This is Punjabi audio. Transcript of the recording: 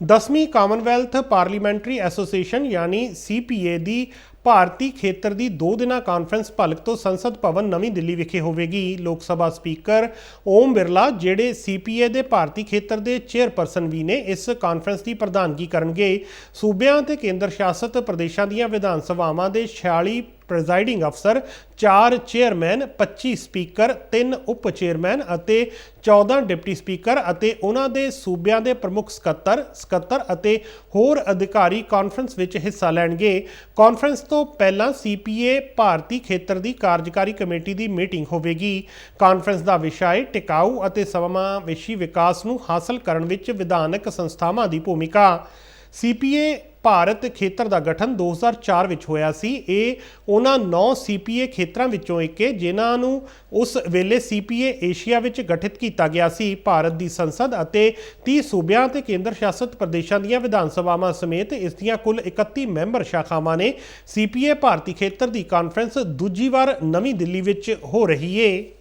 ਦਸਵੀਂ ਕਾਮਨਵੈਲਥ ਪਾਰਲੀਮੈਂਟਰੀ ਐਸੋਸੀਏਸ਼ਨ ਯਾਨੀ ਸੀਪੀਏ ਦੀ ਭਾਰਤੀ ਖੇਤਰ ਦੀ ਦੋ ਦਿਨਾ ਕਾਨਫਰੰਸ ਭਲਕ ਤੋਂ ਸੰਸਦ ਭਵਨ ਨਵੀਂ ਦਿੱਲੀ ਵਿਖੇ ਹੋਵੇਗੀ। ਲੋਕ ਸਭਾ ਸਪੀਕਰ ਓਮ ਬਿਰਲਾ, ਜਿਹੜੇ ਸੀਪੀਏ ਦੇ ਭਾਰਤੀ ਖੇਤਰ ਦੇ ਚੇਅਰਪਰਸਨ ਵੀ ਨੇ, ਇਸ ਕਾਨਫਰੰਸ ਦੀ ਪ੍ਰਧਾਨਗੀ ਕਰਨਗੇ। ਸੂਬਿਆਂ ਤੇ ਕੇਂਦਰ ਸ਼ਾਸਤ ਪ੍ਰਦੇਸ਼ਾਂ ਦੀਆਂ ਵਿਧਾਨ ਸਭਾਵਾਂ ਦੇ 46 ਪ੍ਰੈਜ਼ਾਈਡਿੰਗ ਅਫਸਰ 4 ਚੇਅਰਮੈਨ 25 ਸਪੀਕਰ 3 ਉਪ ਚੇਅਰਮੈਨ ਅਤੇ 14 ਡਿਪਟੀ ਸਪੀਕਰ ਅਤੇ ਉਹਨਾਂ ਦੇ ਸੂਬਿਆਂ ਦੇ ਪ੍ਰਮੁੱਖ ਸਕੱਤਰ ਸਕੱਤਰ ਅਤੇ ਹੋਰ ਅਧਿਕਾਰੀ ਕਾਨਫਰੰਸ ਵਿੱਚ ਹਿੱਸਾ ਲੈਣਗੇ। ਕਾਨਫਰੰਸ ਤੋਂ ਪਹਿਲਾਂ ਸੀਪੀਏ ਭਾਰਤੀ ਖੇਤਰ ਦੀ ਕਾਰਜਕਾਰੀ ਕਮੇਟੀ ਦੀ ਮੀਟਿੰਗ ਹੋਵੇਗੀ। ਕਾਨਫਰੰਸ ਦਾ ਵਿਸ਼ਾ ਹੈ ਟਿਕਾਊ ਅਤੇ ਸਮਾਵੇਸ਼ੀ ਵਿਕਾਸ ਨੂੰ ਹਾਸਲ ਕਰਨ ਵਿੱਚ ਵਿਧਾਨਕ ਸੰਸਥਾਵਾਂ ਦੀ ਭੂਮਿਕਾ। ਸੀਪੀਏ ਭਾਰਤ ਖੇਤਰ ਦਾ ਗਠਨ 2004 ਵਿੱਚ ਹੋਇਆ ਸੀ। ਇਹ ਉਹਨਾਂ 9 ਸੀਪੀਏ ਖੇਤਰਾਂ ਵਿੱਚੋਂ ਇੱਕ ਹੈ ਜਿਨ੍ਹਾਂ ਨੂੰ ਉਸ ਵੇਲੇ ਸੀਪੀਏ ਏਸ਼ੀਆ ਵਿੱਚ ਗਠਿਤ ਕੀਤਾ ਗਿਆ ਸੀ। ਭਾਰਤ ਦੀ ਸੰਸਦ ਅਤੇ 30 ਸੂਬਿਆਂ ਤੇ ਕੇਂਦਰ ਸ਼ਾਸਤ ਪ੍ਰਦੇਸ਼ਾਂ ਦੀਆਂ ਵਿਧਾਨ ਸਭਾਵਾਂ ਸਮੇਤ ਇਸ ਦੀਆਂ ਕੁੱਲ 31 ਮੈਂਬਰ ਸ਼ਾਖਾਵਾਂ ਨੇ ਸੀਪੀਏ ਭਾਰਤੀ ਖੇਤਰ ਦੀ ਕਾਨਫਰੰਸ ਦੂਜੀ ਵਾਰ ਨਵੀਂ ਦਿੱਲੀ ਵਿੱਚ ਹੋ ਰਹੀ ਹੈ